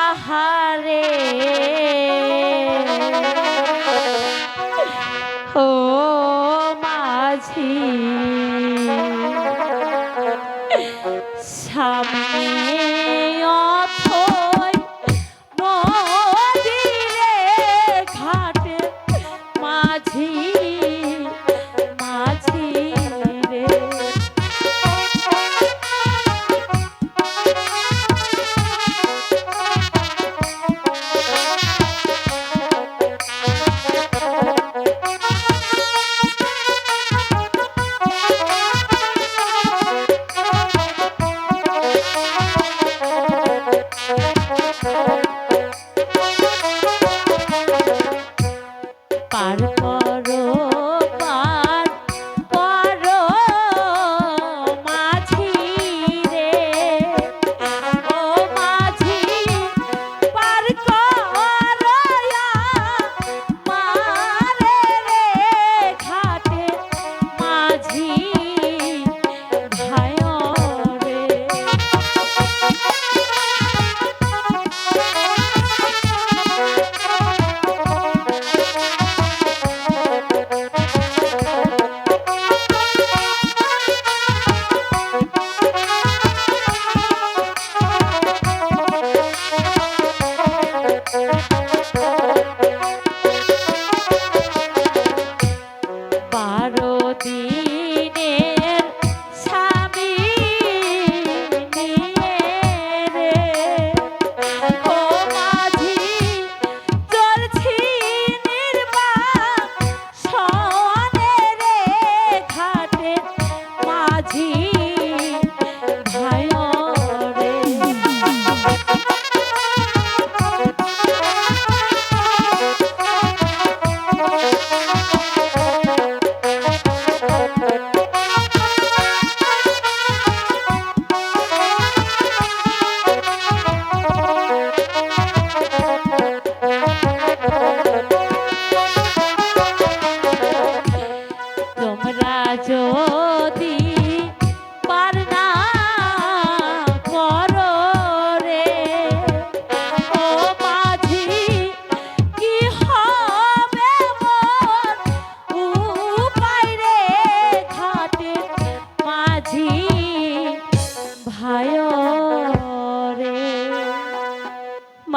আহারে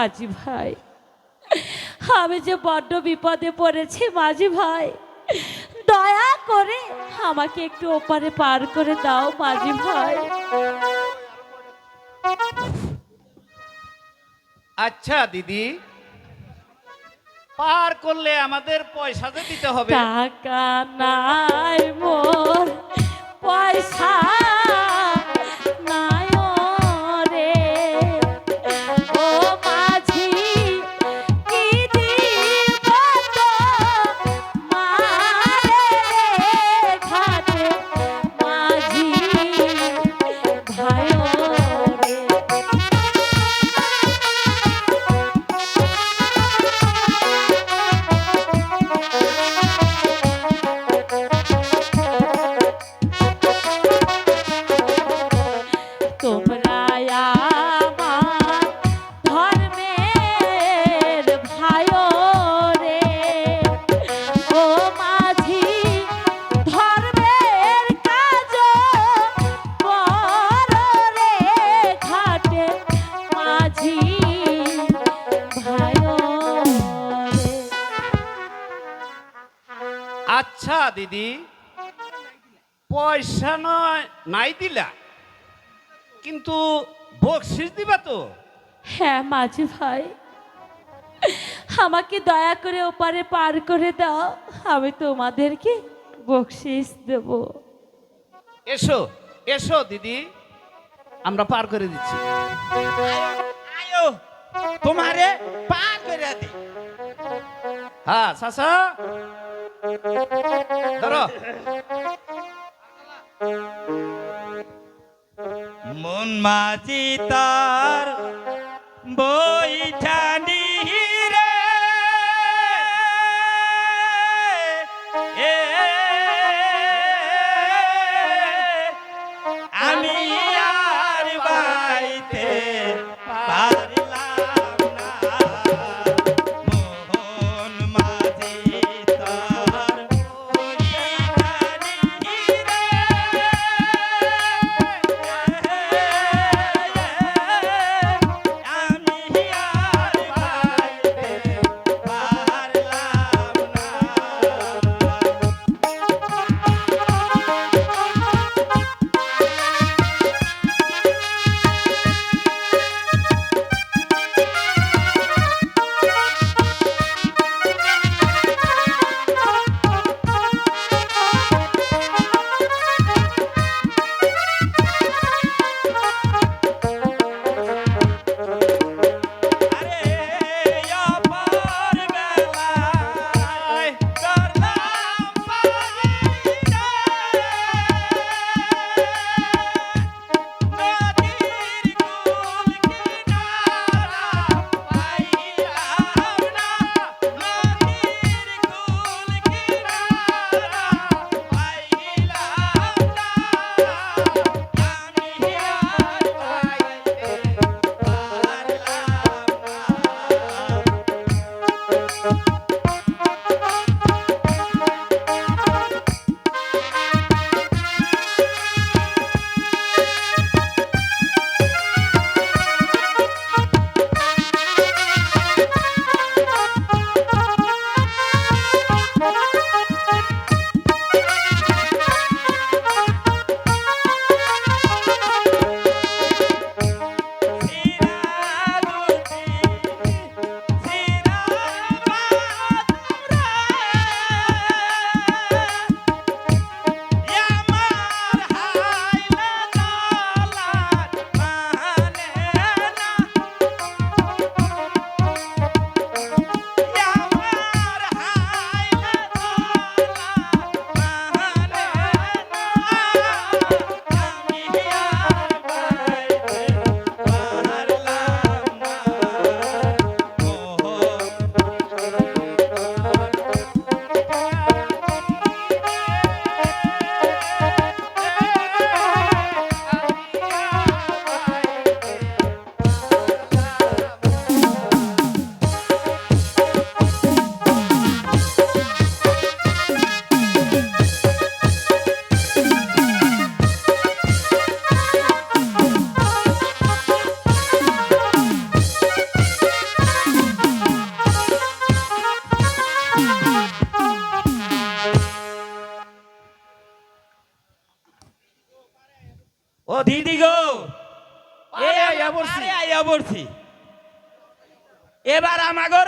মাঝি ভাই। আমি যে বড্ড বিপদে পড়েছি মাঝি ভাই দয়া করে আমাকে একটু ওপারে পার করে দাও মাঝি ভাই। আচ্ছা দিদি। পার করলে আমাদের পয়সা যে দিতে হবে। টাকা নাই মোর। দিদি? পয়সা নয় নাই দিলা। কিন্তু বকশিস দিবা তো? হ্যাঁ মাঝি ভাই। আমাকে দয়া করে ওপারে পার করে দাও। আমি তোমাদেরকে বকশিস দেব। এসো এসো দিদি। আমরা পার করে দিচ্ছি। আয়ো তোমারে পার করে দে হ্যাঁ চাচা ধরো। মন মাঝি তার বৈঠানি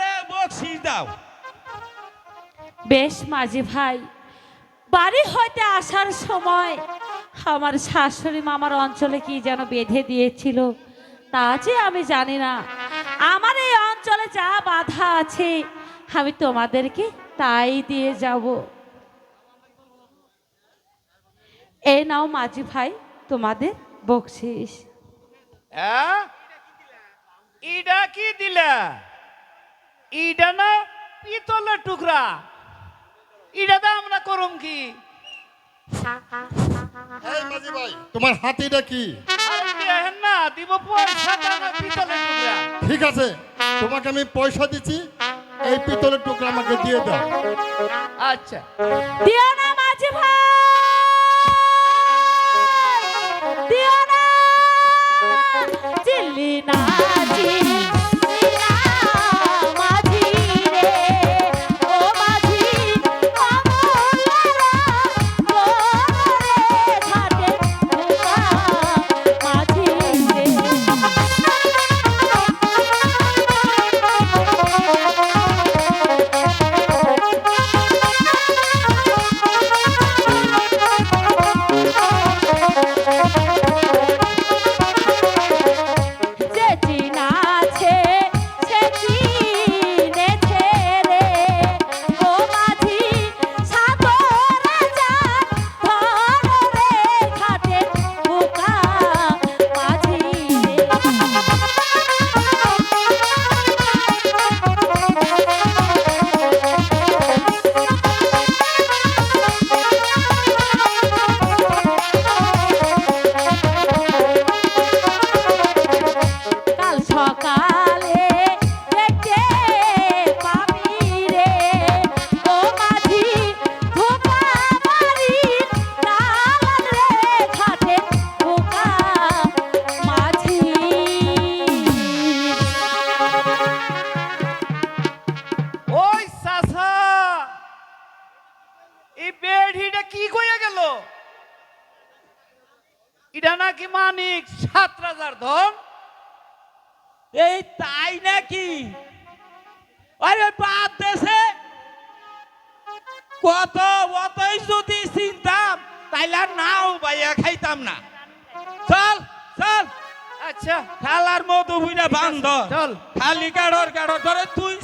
এবার বকশিস দাও। বেশ মাঝি ভাই বাড়ি হইতে আসার সময় আমার শাশুড়ি মামার অঞ্চলে কি যেন বেঁধে দিয়েছিল তা যে আমি জানি না। আমার এই অঞ্চলে যা বাধা আছে আমি তোমাদেরকে তাই দিয়ে যাব। এই নাও মাঝি ভাই তোমাদের বকশিস। হ্যাঁ? ইডা কি দিলা? ইডা না পিতলের টুকরা। ইডা দা আমরা করুম কি? এই মাঝি ভাই তোমার হাতিটা কি? না দিব পয়সা পিতলের টুকরা। ঠিক আছে তোমাকে আমি পয়সা দিচ্ছি এই পিতলের টুকরা আমাকে দিয়ে দাও। আচ্ছা। দিও না মাঝি ভাই মানিক সাত রাজার ধন। এই তাই নাকি? আরে বাদ দেশে। কত অতই যদি চিনতাম তাইলে নাও বাইয়া খাইতাম না। চল চল। আচ্ছা। খালার মধু বুঝা বান্ধ। চল। খালি কাড়র কাড়র ধরে তুই